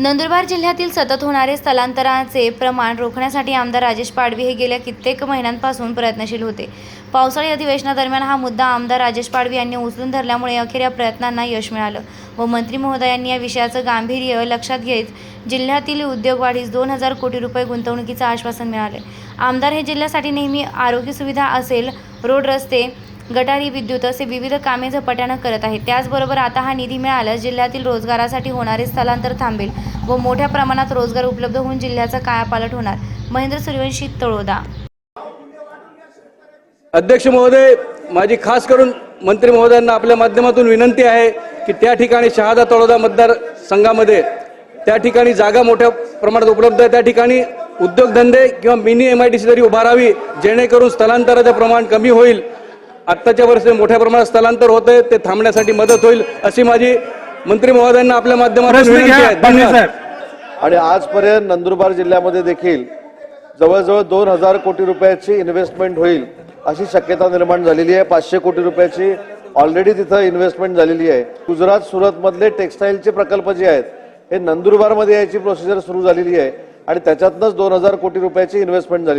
नंदुरबार जिल्ह्यातील सतत होणारे स्थलांतराचे प्रमाण रोखण्यासाठी आमदार राजेश पाडवी हे गेल्या कित्येक महिन्यांपासून प्रयत्नशील होते. पावसाळी अधिवेशनादरम्यान हा मुद्दा आमदार राजेश पाडवी यांनी उचलून धरल्यामुळे अखेर या प्रयत्नांना यश मिळालं व मंत्री महोदयांनी या विषयाचं गांभीर्य लक्षात घेत जिल्ह्यातील उद्योगवाढीस दोन हजार कोटी रुपये गुंतवणुकीचं आश्वासन मिळाले. आमदार हे जिल्ह्यासाठी नेहमी आरोग्य सुविधा असेल रोड रस्ते गटारी विद्युत असे विविध कामे झपाट्यानं करत आहेत. त्याचबरोबर आता हा निधी मिळाल्यास जिल्ह्यातील रोजगारासाठी होणारे स्थलांतर थांबेल व मोठ्या प्रमाणात रोजगार उपलब्ध होऊन जिल्ह्याचा कायापालट होणार. महेंद्र सूर्यवंशी तळोदा. अध्यक्ष महोदय माझी खास करून मंत्री महोदयांना आपल्या माध्यमातून विनंती आहे की त्या ठिकाणी शहादा तळोदा मतदार संघामध्ये त्या ठिकाणी जागा मोठ्या प्रमाणात उपलब्ध आहे. त्या ठिकाणी उद्योगधंदे किंवा mini M I D C तरी उभारावी जेणेकरून स्थलांतराचं प्रमाण कमी होईल. आत्ताच्या वर्षी मोठ्या प्रमाणात स्थलांतर होत आहे ते थांबण्यासाठी मदत होईल अशी माझी मंत्री महोदयांना आपल्या माध्यमातून आणि आजपर्यंत नंदुरबार जिल्ह्यामध्ये देखील जवळजवळ दोन हजार कोटी रुपयाची इन्व्हेस्टमेंट होईल अशी शक्यता निर्माण झालेली आहे. पाचशे कोटी रुपयाची ऑलरेडी तिथं इन्व्हेस्टमेंट झालेली आहे. गुजरात सुरतमधले टेक्स्टाईलचे प्रकल्प जे आहेत हे नंदुरबारमध्ये याची प्रोसिजर सुरू झालेली आहे. आणि त्याच्यातनंच दोन हजार कोटी रुपयाची इन्व्हेस्टमेंट झालेली आहे.